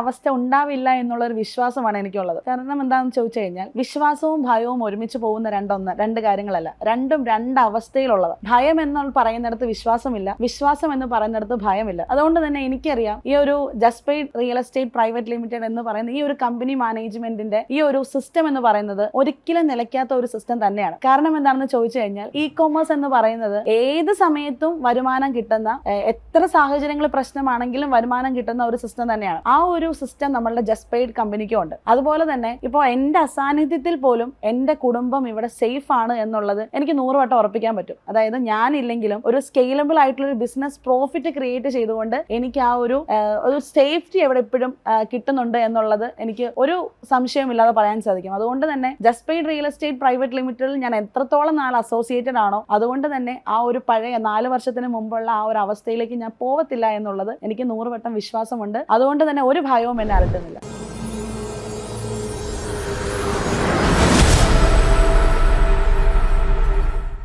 അവസ്ഥ ഉണ്ടാവില്ല എന്നുള്ള ഒരു വിശ്വാസമാണ് എനിക്കുള്ളത്. കാരണം എന്താണെന്ന് ചോദിച്ചു കഴിഞ്ഞാൽ വിശ്വാസവും ഭയവും ഒരുമിച്ച് പോകുന്ന രണ്ടൊന്ന് രണ്ട് കാര്യങ്ങളല്ല രണ്ടും രണ്ട് അവസ്ഥയിലുള്ളത് ഭയം എന്ന് പറയുന്നിടത്ത് വിശ്വാസമില്ല വിശ്വാസം എന്ന് പറയുന്നിടത്ത് ഭയമില്ല. അതുകൊണ്ട് തന്നെ എനിക്കറിയാം ഈ ഒരു Just Paid Real Estate Private Limited എന്ന് പറയുന്ന ഈ ഒരു കമ്പനി മാനേജ്മെന്റിന്റെ ഈ ഒരു സിസ്റ്റം എന്ന് പറയുന്നത് ഒരിക്കലും നിലയ്ക്കാത്ത ഒരു സിസ്റ്റം തന്നെയാണ്. കാരണം എന്താണെന്ന് ചോദിച്ചു കഴിഞ്ഞാൽ ഇ കോമേഴ്സ് എന്ന് പറയുന്നത് ഏത് സമയത്തും വരുമാനം കിട്ടുന്ന എത്ര സാഹചര്യങ്ങൾ പ്രശ്നമാണെങ്കിലും വരുമാനം കിട്ടുന്ന ഒരു സിസ്റ്റം തന്നെയാണ്. ആ ഒരു സിസ്റ്റം നമ്മളുടെ ജസ്റ്റ് പെയ്ഡ് കമ്പനിക്കും ഉണ്ട്. അതുപോലെ തന്നെ ഇപ്പോൾ എന്റെ അസാന്നിധ്യത്തിൽ പോലും എന്റെ കുടുംബം ഇവിടെ സേഫ് ആണ് എന്നുള്ളത് എനിക്ക് നൂറ് വട്ടം ഉറപ്പിക്കാൻ പറ്റും. അതായത് ഞാനില്ലെങ്കിലും ഒരു സ്കെയിലബിൾ ആയിട്ടുള്ള ഒരു ബിസിനസ് പ്രോഫിറ്റ് ക്രിയേറ്റ് ചെയ്തുകൊണ്ട് എനിക്ക് ആ ഒരു ഒരു സേഫ്റ്റി എവിടെ എപ്പോഴും കിട്ടുന്നുണ്ട് എന്നുള്ളത് എനിക്ക് ഒരു സംശയമില്ലാതെ പറയാൻ സാധിക്കും. അതുകൊണ്ട് തന്നെ Just Paid Real Estate Private ലിമിറ്റഡിൽ ഞാൻ എത്രത്തോളം നാൾ അസോസിയേറ്റഡ് ആണോ അതുകൊണ്ട് തന്നെ ആ ഒരു പഴയ നാല് വർഷത്തിന് മുമ്പുള്ള ആ ഒരു അവസ്ഥയിലേക്ക് ഞാൻ പോവത്തില്ല എന്നുള്ളത് എനിക്ക് നൂറ് വട്ടം വിശ്വാസമുണ്ട്. അതുകൊണ്ട് തന്നെ ഒരു ഭയവും എന്നെ അലട്ടുന്നില്ല.